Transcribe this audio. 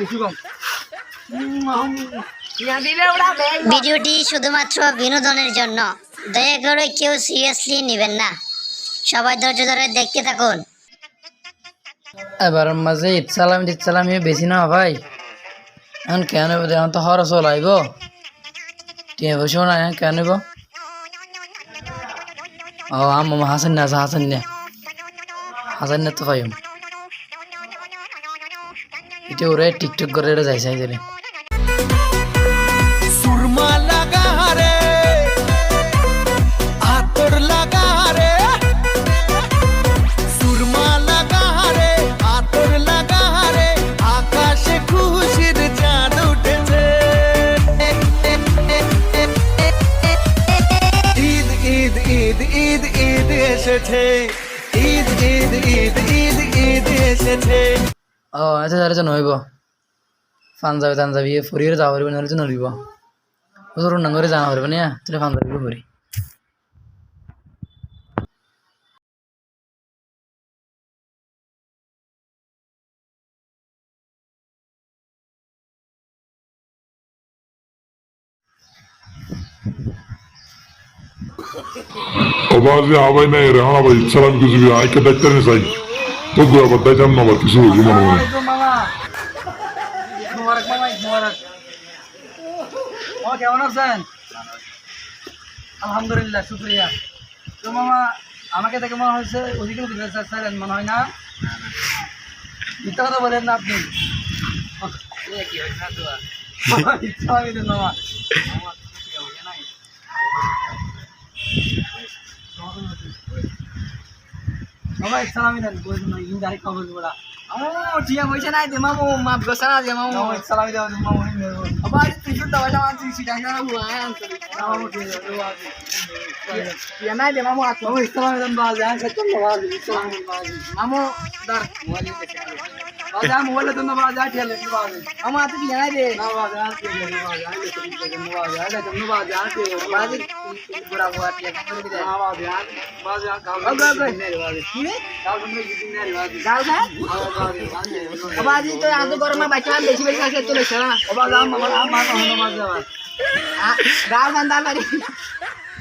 বেশি ভিডিওটি শুধুমাত্র বিনোদনের জন্য। দয়া করে কেউ সিরিয়াসলি নেবেন না। সবাই ধৈর্য ধরে দেখতে থাকুন। এবার মাঝে ঈদ সালাম ঈদ সালামি বেশি না ভাই। এখন কেন এখন তো হরস লাইব টিয়া বসেও না কেন নেব ও আম হাসান না আছে হাসান না হাসান না তো পাইম এটা ওরে টিকটক করে এটা যাই ঈদ ঈদ ঈদ এসেছে। ঈদ ঈদ ঈদ ঈদ ঈদ এসেছে। ও আচ্ছা তাহলে নইব পাঞ্জাবি টাঞ্জাবি ফুরিয়ে যাওয়া পারবে নাহলে নড়িব ওদের করে জানা পারবে না তুই পাঞ্জাবি ফুরি Salam gözü bir ay kadar tane say. To gura badda jam na bar kisu hoju mano mano. মামা মুবারক মামা মুবারক ও কেমন আছেন আলহামদুলিল্লাহ শুক্রিয়া তো মামা আমাকে দেখে মনে হয়েছে ওদিকে বিদেশ চাচ্ছিলেন মনে হয় না মিথ্যা কথা বলেন না আপনি ইচ্ছা মামা মামা ইচ্ছা আমি দেন বই ইন ডাইরেক্ট খবর বলা Oh, dia mau sana dia mau mau gosan aja mau. মামা আমি দেন মামা ইন Apa itu sudah ada masih sidang sana buang. মামা ঠিক আছে. মামা দেন সত্যি আমি आजा मोले तो नवाज़ आ ठेले नवाज़ हम आते भी आ रे नवाज़ आ ठेले नवाज़ आ ले तुम नवाज़ आ ले तुम नवाज़ आ के नवाज़ बुरा हुआ ठेले नवाज़ आ नवाज़ आ गाव अब अब नवाज़ किने गाव तुम जितिन नवाज़ गाव ना अब आज तो आज तो गरम में बच्चा बेसी बेसी खाके तो ले चला। अब आज हम हम हम नवाज़ गाव गंदा लगी